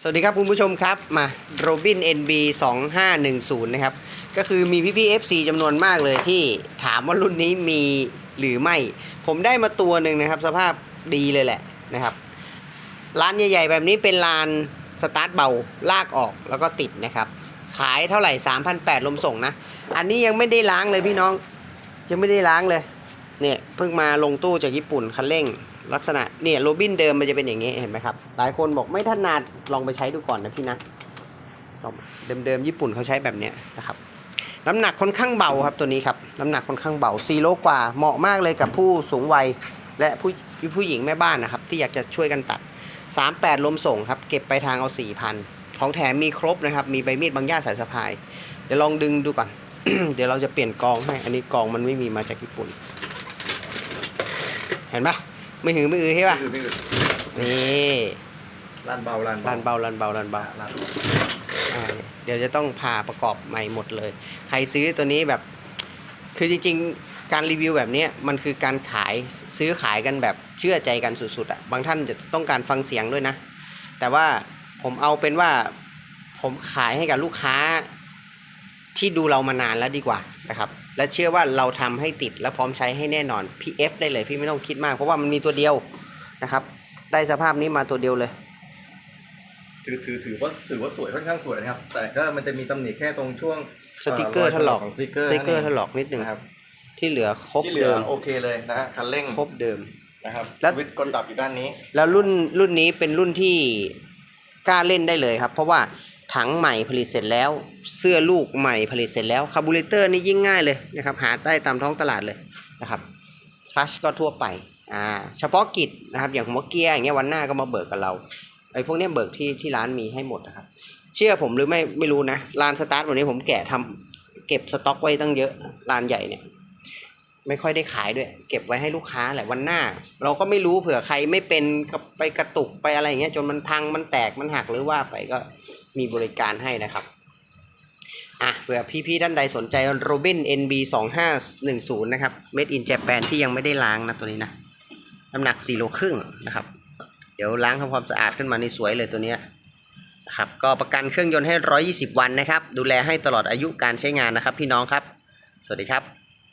สวัสดีครับคุณผู้ชมครับมาโรบิน NB 2510 นะครับ ก็คือมีพี่ๆ FC จำนวนมากเลยที่ถามว่ารุ่นนี้มีหรือไม่ ผมได้มาตัวหนึ่งนะครับ สภาพดีเลยแหละนะครับร้านใหญ่ๆแบบนี้เป็นร้านสตาร์ทเบาลากออกแล้วก็ติดนะครับ ขายเท่าไหร่ 3,800ลมส่งนะ อันนี้ยังไม่ได้ล้างเลยพี่น้อง ยังไม่ได้ล้างเลย เนี่ยเพิ่งมาลงตู้จากญี่ปุ่นคันเร่ง ลักษณะเนี่ยโรบินเดิมมันจะเป็นอย่างนี้เห็นไหมครับ หลายคนบอกไม่ถนัดลองไปใช้ดูก่อนนะพี่นะเดิมๆญี่ปุ่นเขาใช้แบบเนี้ยนะครับน้ำหนักค่อนข้างเบาครับตัวนี้ครับน้ำหนักค่อนข้างเบา4โลกว่าเหมาะมากเลยกับผู้สูงวัย และผู้ผู้หญิงแม่บ้านนะครับ ที่อยากจะช่วยกันตัด 38 ลมส่งครับ เก็บไปทางเอา 4,000 ของแถมมีครบนะครับ มีใบมีดบางย่าสายสะพาย เดี๋ยวลองดึงดูก่อน เดี๋ยวเราจะเปลี่ยนกองให้ อันนี้กองมันไม่มีมาจากญี่ปุ่น เห็นปะ ไม่หือไม่อือใช่ปะไม่อืดไม่อืดนี่ลานเบาลานลานเบาลานเบาลานเบาลานเบาอ่าเดี๋ยวจะต้องพาประกอบใหม่หมดเลย ใครซื้อตัวนี้แบบ คือจริงๆ การรีวิวแบบเนี้ยมันคือการขายซื้อขายกันแบบเชื่อใจกันสุดๆอะ่ะ บางท่านจะต้องการฟังเสียงด้วยนะ แต่ว่าผมเอาเป็นว่าผมขายให้กับลูกค้าที่ดูเรามานานแล้วดีกว่านะครับ และเชื่อว่าเราทำให้ติดและพร้อมใช้ให้แน่นอนพี่เอฟได้เลยพี่ไม่ต้องคิดมากเพราะว่ามันมีตัวเดียวนะครับ ได้สภาพนี้มาตัวเดียวเลย ถือถือถือว่าถือว่าสวยค่อนข้างสวยนะครับ แต่ก็มันจะมีตำหนิแค่ตรงช่วงสติกเกอร์ถลอกของสติกเกอร์สติกเกอร์ถลอกนิดนึงนะครับ ที่เหลือครบที่เหลือเดิมโอเคเลยนะฮะคันเร่งครบเดิมนะครับแล้วสวิตช์กลดับอยู่ด้านนี้ แล้วรุ่นรุ่นนี้เป็นรุ่นที่กล้าเล่นได้เลยครับ เพราะว่า ถังใหม่ผลิตเสร็จแล้ว เสื้อลูกใหม่ผลิตเสร็จแล้วคาร์บูเรเตอร์นี่ยิ่งง่ายเลยนะครับหาได้ตามท้องตลาดเลยนะครับคลัชก็ทั่วไปอ่าเฉพาะกิจนะครับอย่างหัวเกียร์อย่างเงี้ยวันหน้าก็มาเบิกกับเราไอ้พวกเนี้ยเบิกที่ที่ร้านมีให้หมดนะครับเชื่อผมหรือไม่ไม่รู้นะร้านสตาร์ทวันนี้ผมแกะทำเก็บสต็อกไว้ตั้งเยอะร้านใหญ่เนี่ยไม่ค่อยได้ขายด้วย เก็บไว้ให้ลูกค้าแหละวันหน้า เราก็ไม่รู้เผื่อใครไม่เป็นไปกระตุกไปอะไรอย่างเงี้ยจนมันพังมันแตกมันหักหรือว่าไปก็ มีบริการให้นะครับอะเผื่อพี่ๆท่านใดสนใจ Robin NB 2510นะครับ Made in Japan ที่ยังไม่ได้ล้างนะตัวนี้นะน้ำหนัก4โลครึ่งนะครับ เดี๋ยวล้างทำความสะอาดขึ้นมาในสวยเลยตัวนี้นะครับก็ประกันเครื่องยนต์ให้ 120 วันนะครับ ดูแลให้ตลอดอายุการใช้งานนะครับพี่น้องครับ สวัสดีครับ